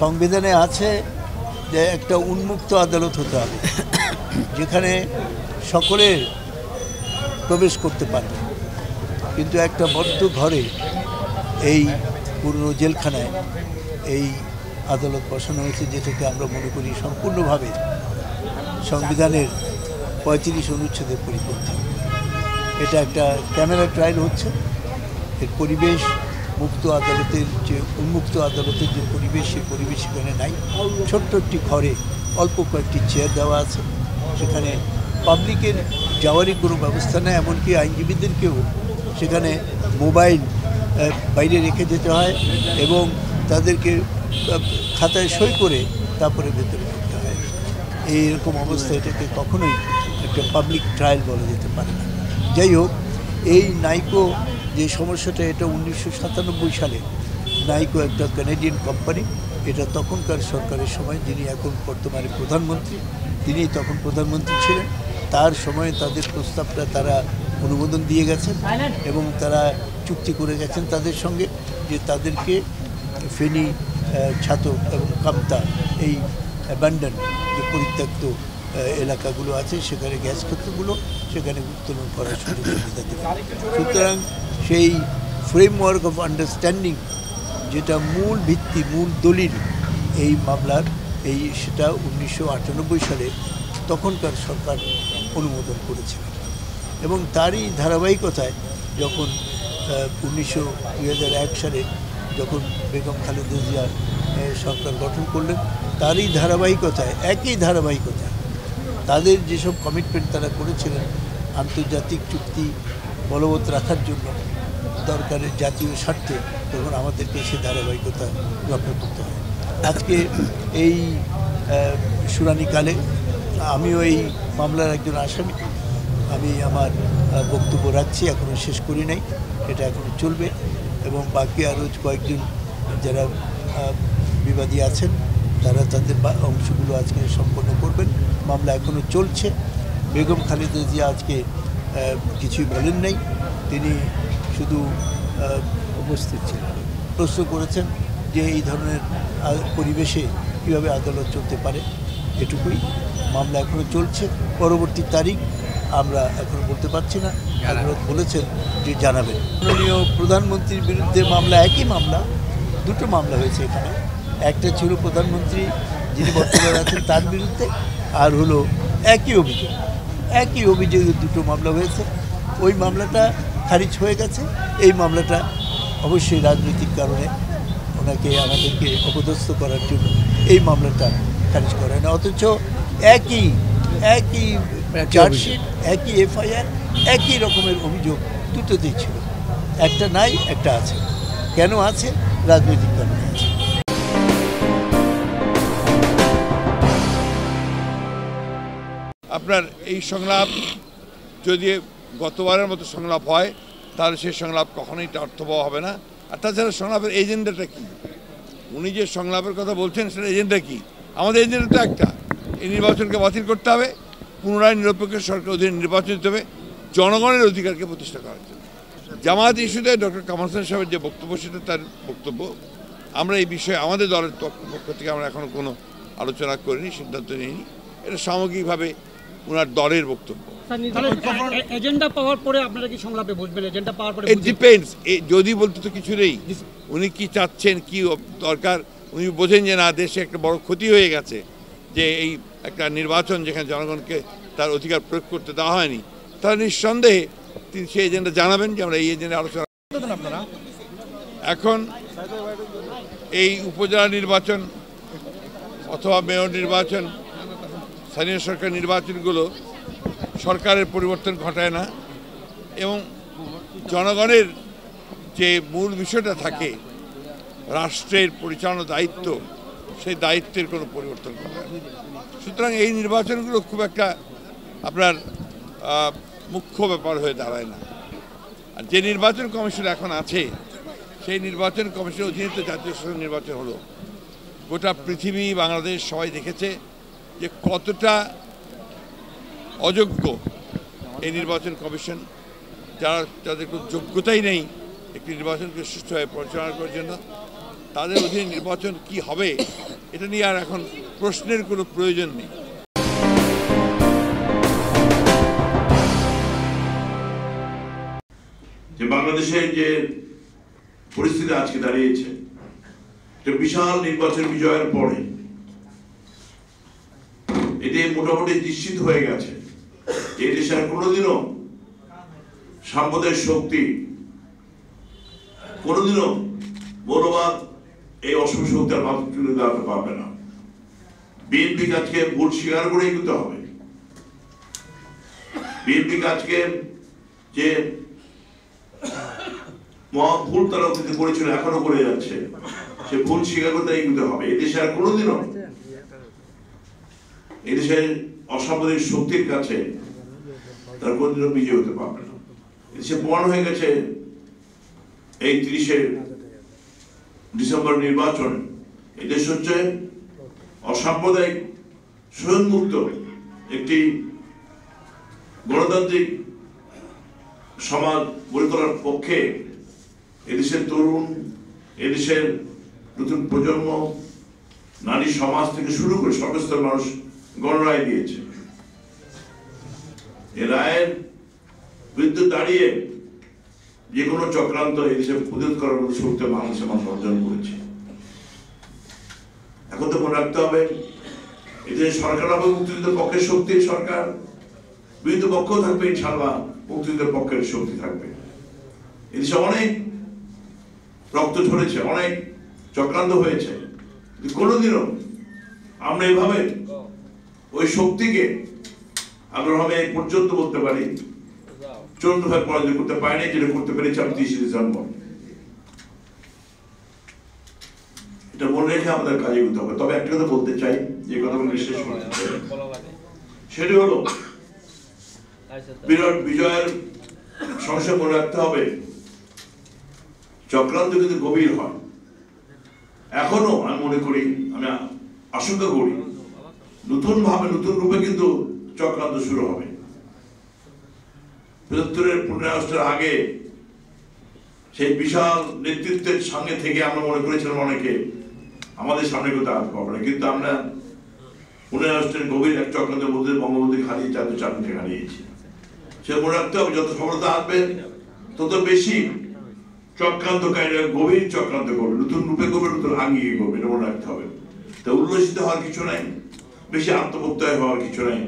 সংবিধানে আছে যে একটা উন্মুক্ত আদালত হতে হবে, যেখানে সকলের প্রবেশ করতে পারবে। কিন্তু একটা বদ্ধ ঘরে এই পুরনো জেলখানায় এই আদালত বসানো হয়েছে, যেটাকে আমরা মনে করি সম্পূর্ণভাবে সংবিধানের পঁয়ত্রিশ অনুচ্ছেদের পরিপন্থী। এটা একটা ক্যামেরা ট্রায়াল হচ্ছে, এর পরিবেশ মুক্ত আদালতের যে, উন্মুক্ত আদালতের যে পরিবেশ সেই পরিবেশ সেখানে নাই। ছোট্ট একটি ঘরে অল্প কয়েকটি চেয়ার দেওয়া আছে। সেখানে পাবলিকের যাওয়ারই কোনো ব্যবস্থা নেই, এমনকি আইনজীবীদেরকেও সেখানে মোবাইল বাইরে রেখে যেতে হয় এবং তাদেরকে খাতায় সই করে তারপরে ভেতরে ঢুকতে হয়। এইরকম অবস্থা এটাকে কখনোই একটা পাবলিক ট্রায়াল বলা যেতে পারে না। যাই হোক, এই নাইকো যে সমস্যাটা, এটা উনিশশো সাতানব্বই সালে নাইকো একটা কানাডিয়ান কোম্পানি এটা তখনকার সরকারের সময়, যিনি এখন বর্তমানে প্রধানমন্ত্রী, তিনি তখন প্রধানমন্ত্রী ছিলেন। তার সময়ে তাদের প্রস্তাবটা তারা অনুমোদন দিয়ে গেছেন এবং তারা চুক্তি করে গেছেন তাদের সঙ্গে যে তাদেরকে ফেনী ছাতক এবং কামতা এই অ্যাবান্ডন যে পরিত্যক্ত এলাকাগুলো আছে, সেখানে গ্যাস ক্ষেত্রগুলো সেখানে উত্তোলন করার সুযোগ সুতরাং সেই ফ্রেমওয়ার্ক অফ আন্ডারস্ট্যান্ডিং যেটা মূল ভিত্তি, মূল দলিল এই মামলার, এই সেটা উনিশশো আটানব্বই সালে তখনকার সরকার অনুমোদন করেছিলেন এবং তারই ধারাবাহিকতায় যখন উনিশশো সালে যখন বেগম খালেদা জিয়া সরকার গঠন করলেন, তারই ধারাবাহিকতায়, একই ধারাবাহিকতায় তাদের যেসব কমিটমেন্ট তারা করেছিলেন আন্তর্জাতিক চুক্তি বলবৎ রাখার জন্য দরকারের জাতীয় স্বার্থে তখন আমাদেরকে সে ধারাবাহিকতা রক্ষা করতে হয়। আজকে এই শুনানিকালে আমিও এই মামলার একজন আসামি। আমি আমার বক্তব্য রাখছি এখনও শেষ করি নাই, এটা এখনও চলবে এবং বাকি আরও কয়েকজন যারা বিবাদী আছেন, তারা তাদের অংশগুলো আজকে সম্পন্ন করবেন। মামলা এখনও চলছে। বেগম খালেদা জিয়া আজকে কিছুই বলেন নাই। তিনি শুধু উপস্থিত ছিলেন। প্রশ্ন করেছেন যে এই ধরনের পরিবেশে কীভাবে আদালত চলতে পারে এটুকুই। মামলা এখনও চলছে পরবর্তী তারিখ আমরা এখনও বলতে পারছি না। আদালত বলেছেন যে জানাবেন। মাননীয় প্রধানমন্ত্রীর বিরুদ্ধে মামলা একই মামলা দুটো মামলা হয়েছে এখানে। একটা ছিল প্রধানমন্ত্রী যিনি বর্তমানে আছেন তার বিরুদ্ধে আর হলো একই অভিযোগ। একই অভিযোগে দুটো মামলা হয়েছে। ওই মামলাটা খারিজ হয়ে গেছে। এই মামলাটা অবশ্যই রাজনৈতিক কারণে ওনাকে আমাদেরকে অপদস্থ করার জন্য এই মামলাটা খারিজ করা না। অথচ একই একই চার্জশিট একই এফআইআর একই রকমের অভিযোগ দুটোতেই ছিল। একটা নাই একটা আছে। কেন আছে? রাজনৈতিক কারণে আছে। আপনার এই সংলাপ যদি গতবারের মতো সংলাপ হয়, তাহলে সেই সংলাপ কখনোই অর্থবহ হবে না। আর তাছাড়া সংলাপের এজেন্ডাটা কী? উনি যে সংলাপের কথা বলছেন, সেটা এজেন্ডা কী? আমাদের এজেন্ডা তো একটা। এই নির্বাচনকে বাতিল করতে হবে, পুনরায় নিরপেক্ষ সরকার অধীনে নির্বাচন দিতে হবে, জনগণের অধিকারকে প্রতিষ্ঠা করার জন্য। জামায়াত ইস্যুতে ডক্টর কামাল হোসেন সাহেবের যে বক্তব্য, সেটা তার বক্তব্য। আমরা এই বিষয়ে আমাদের দলের পক্ষ থেকে আমরা এখনও কোনো আলোচনা করিনি, সিদ্ধান্ত নিইনি। এটা সামগ্রিকভাবে ওনার দলের বক্তব্য। এজেন্ডা পাওয়ার পরে আপনারা কি সংলাপে বসবেন এজেন্ডা পাওয়ার পরে ইট ডিপেন্ডস যদি বলতে তো কিছু নেই। উনি কি চাচ্ছেন কি দরকার? উনি বোঝেন যে না দেশে একটা বড় ক্ষতি হয়ে গেছে যে এই একটা নির্বাচন যেখানে জনগণকে তার অধিকার প্রয়োগ করতে দেওয়া হয়নি। তাহলে নিঃসন্দেহে তিনি সেই এজেন্ডা জানাবেন যে আমরা এই এজেন্ডা আলোচনা আপনারা? এখন এই উপজেলা নির্বাচন অথবা মেয়র নির্বাচন স্থানীয় সরকার নির্বাচনগুলো সরকারের পরিবর্তন ঘটায় না এবং জনগণের যে মূল বিষয়টা থাকে, রাষ্ট্রের পরিচালনা দায়িত্ব, সেই দায়িত্বের কোনো পরিবর্তন ঘটায় সুতরাং এই নির্বাচনগুলো খুব একটা আপনার মুখ্য ব্যাপার হয়ে দাঁড়ায় না। আর যে নির্বাচন কমিশন এখন আছে, সেই নির্বাচন কমিশনের অধীনে তো জাতীয় সংসদ নির্বাচন হলো। গোটা পৃথিবী, বাংলাদেশ সবাই দেখেছে যে কতটা অযোগ্য এই নির্বাচন কমিশন, যারা, যাদের কোনো যোগ্যতাই নেই একটি নির্বাচনকে সুষ্ঠুভাবে পরিচালনা করার জন্য, তাদের অধীনে নির্বাচন কি হবে, এটা নিয়ে আর এখন প্রশ্নের কোনো প্রয়োজন নেই। যে বাংলাদেশের যে পরিস্থিতি আজকে দাঁড়িয়েছে একটা বিশাল নির্বাচন বিজয়ের পরে, এটি মোটামুটি নিশ্চিত হয়ে গেছে। যে এই দেশে আর কোনোদিনও সাম্প্রদায়িক শক্তি, কোনোদিনও মৌলবাদ এই অসম শক্তি আর তুলে দাঁড়াতে পারবে না। বিএনপি আজকে ভুল স্বীকার করেই করতে হবে। বিএনপি আজকে যে ভুল তারা অতীতে করেছিল, এখনও করে যাচ্ছে, সে ভুল স্বীকার করতে এগোতে হবে। এদেশে আর কোনোদিনও এদেশের অসামরিক শক্তির কাছে তার কোনোদিনও বিজয় হতে পারবে না। এদেশে প্রমাণ হয়ে গেছে এই তিরিশে ডিসেম্বর নির্বাচন এদেশ হচ্ছে অসাম্প্রদায়িক স্বয়ংমুক্ত একটি গণতান্ত্রিক সমাজ গড়ে তোলার পক্ষে এদেশের তরুণ, এদেশের নতুন প্রজন্ম, নারী সমাজ থেকে শুরু করে সর্বস্তর মানুষ গণরায় দিয়েছে। এ রায়ের বিরুদ্ধে দাঁড়িয়ে যে কোনো চক্রান্ত এদেশে প্রতিরোধ করার মতো শক্তি মানুষ অর্জন করেছে। এখন তো মনে রাখতে হবে এদেশে সরকার হবে, মুক্তিযুদ্ধের পক্ষের শক্তি সরকার। বিরুদ্ধ পক্ষ থাকবে ইনশাল্লাহ মুক্তিযুদ্ধের পক্ষের শক্তি থাকবে। এদেশে অনেক রক্ত ঝরেছে, অনেক চক্রান্ত হয়েছে। কোনোদিনও আমরা এভাবে ওই শক্তিকে আগ্রহভাবে এই পর্যন্ত বলতে পারি। চূড়ান্তভাবে পরাজয় করতে পারিনি, যেটা করতে পেরেছি আমি তিরিশে ডিসেম্বর। এটা মনে রেখে আমাদের কাজে করতে হবে। তবে একটা কথা বলতে চাই, যে কথা বলে শেষ সেটি হলো, বিরাট বিজয়ের সংশয় মনে রাখতে হবে। চক্রান্ত কিন্তু গভীর হয়, এখনও আমি মনে করি, আমি আশঙ্কা করি নতুন ভাবে নতুন রূপে কিন্তু চক্রান্ত শুরু হবে। বৃহত্তরের পনেরো আগস্টের আগে সেই বিশাল নেতৃত্বের সঙ্গে থেকে আমরা মনে করেছিলাম অনেকে, আমাদের সামনে দাঁড়াতে পারবে না। কিন্তু আমরা পনেরো আগস্টের গভীর এক চক্রান্তের মধ্যে বঙ্গবন্ধুকে হারিয়ে চারটে চারটে হারিয়েছি। সে মনে রাখতে হবে, যত সফলতা আসবে, তত বেশি চক্রান্তকারীরা গভীর চক্রান্ত করবে, নতুন রূপে করবে নতুন আঙ্গিকে করবে এটা মনে রাখতে হবে। তা উল্লসিত হওয়ার কিছু নাই। বেশি আত্মপ্রত্যয় হওয়ার কিছু নাই